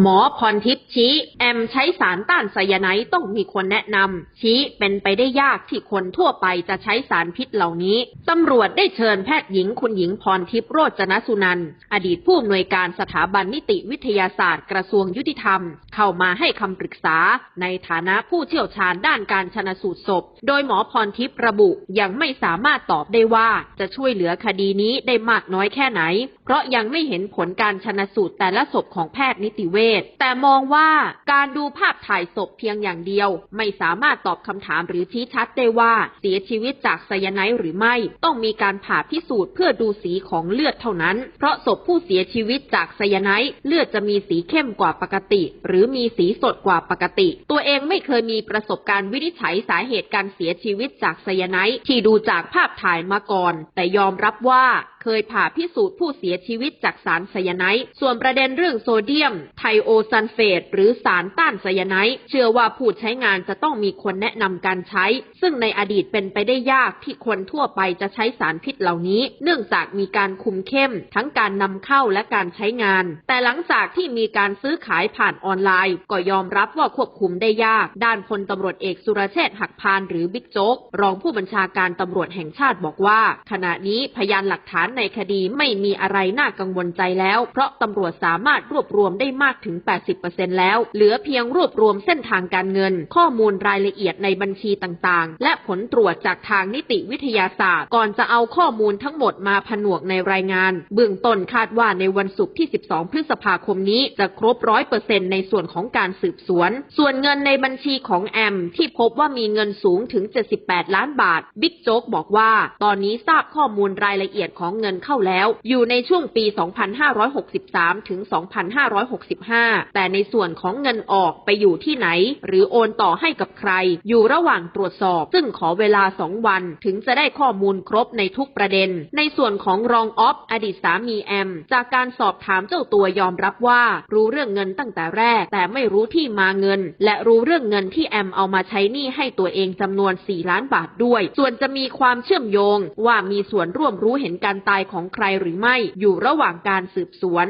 หมอพรทิพย์ชี้ แอมใช้สารต้านไซยาไนด์ต้องมีคนแนะนำชี้เป็นไปได้ยากที่คนทั่วไปจะใช้สารพิษเหล่านี้ตำรวจได้เชิญแพทย์หญิงคุณหญิงพรทิพย์โรจนสุนันท์อดีตผู้อำนวยการสถาบันนิติวิทยาศาสตร์กระทรวงยุติธรรม เข้ามาให้คำปรึกษา ในฐานะผู้เชี่ยวชาญด้านการชนะสูตรศพ โดยหมอพรทิพย์ระบุยังไม่สามารถตอบได้ว่าจะช่วยเหลือคดีนี้ได้มากน้อยแค่ไหน เพราะยังไม่เห็นผลการชนะสูตรแต่ละศพของแพทย์นิติเวช แต่มองว่าการดูภาพถ่ายศพเพียงอย่างเดียว ไม่สามารถตอบคำถามหรือชี้ชัดได้ว่าเสียชีวิตจากไซยาไนด์หรือไม่ ต้องมีการผ่าพิสูจน์เพื่อดูสีของเลือดเท่านั้น เพราะศพผู้เสียชีวิตจากไซยาไนด์เลือดจะมีสีเข้มกว่าปกติ หรือมีสีสดกว่าปกติ ตัวเองไม่เคยมีประสบการณ์วินิจฉัยสาเหตุการเสียชีวิตจากไซยาไนด์ที่ดูจากภาพถ่ายมาก่อน แต่ยอมรับว่า เคยผ่าพิสูจน์ผู้เสียชีวิตจากสารไซยาไนด์ส่วนประเด็นเรื่องโซเดียม ไทโอซัลเฟต หรือสารต้านไซยาไนด์เชื่อว่าผู้ใช้งานจะต้องมีคนแนะนำการใช้ ซึ่งในอดีตเป็นไปได้ยากที่คนทั่วไปจะใช้สารพิษเหล่านี้ เนื่องจากมีการคุมเข้ม ทั้งการนำเข้าและการใช้งาน แต่หลังจากที่มีการซื้อขายผ่านออนไลน์ ก็ยอมรับว่าควบคุมได้ยาก ด้านพลตำรวจเอกสุรเชษฐ์หักพานหรือบิ๊กโจ๊กรองผู้บัญชาการตำรวจแห่งชาติบอกว่า ขณะนี้พยานหลักฐานในคดีไม่มีอะไรน่ากังวลใจแล้ว เพราะตำรวจสามารถรวบรวมได้มากถึง 80%แล้ว เหลือเพียงรวบรวมเส้นทางการเงิน ข้อมูลรายละเอียดในบัญชีต่างๆ และผลตรวจจากทางนิติวิทยาศาสตร์ ก่อนจะเอาข้อมูลทั้งหมดมาผนวกในรายงาน เบื้องต้นคาดว่าในวันศุกร์ที่ 12 พฤษภาคมนี้จะครบร้อยเปอร์เซ็นต์ในส่วนของการสืบสวน ส่วนเงินในบัญชีของแอม ที่พบว่ามีเงินสูงถึง 78 ล้านบาท บิ๊กโจ๊กบอกว่า ตอนนี้ทราบข้อมูลรายละเอียดของเงินเข้าแล้ว อยู่ในช่วงปี 2563 ถึง 2565 แต่ในส่วนของเงินออกไปอยู่ที่ไหน หรือโอนต่อให้กับใคร อยู่ระหว่างตรวจสอบ ซึ่งขอเวลา 2 วัน ถึงจะได้ข้อมูลครบในทุกประเด็น ในส่วนของรองออฟอดีตสามีแอม จากการสอบถามเจ้าตัวยอมรับว่า รู้เรื่องเงินตั้งแต่แรก แต่ไม่รู้ที่มาเงิน และรู้เรื่องเงินที่แอมเอามาใช้หนี้ให้ตัวเองจำนวน 4 ล้านบาทด้วย ส่วนจะมีความเชื่อมโยงว่ามีส่วนร่วมรู้เห็นการตตายของใครหรือไม่อยู่ระหว่างการสืบสวน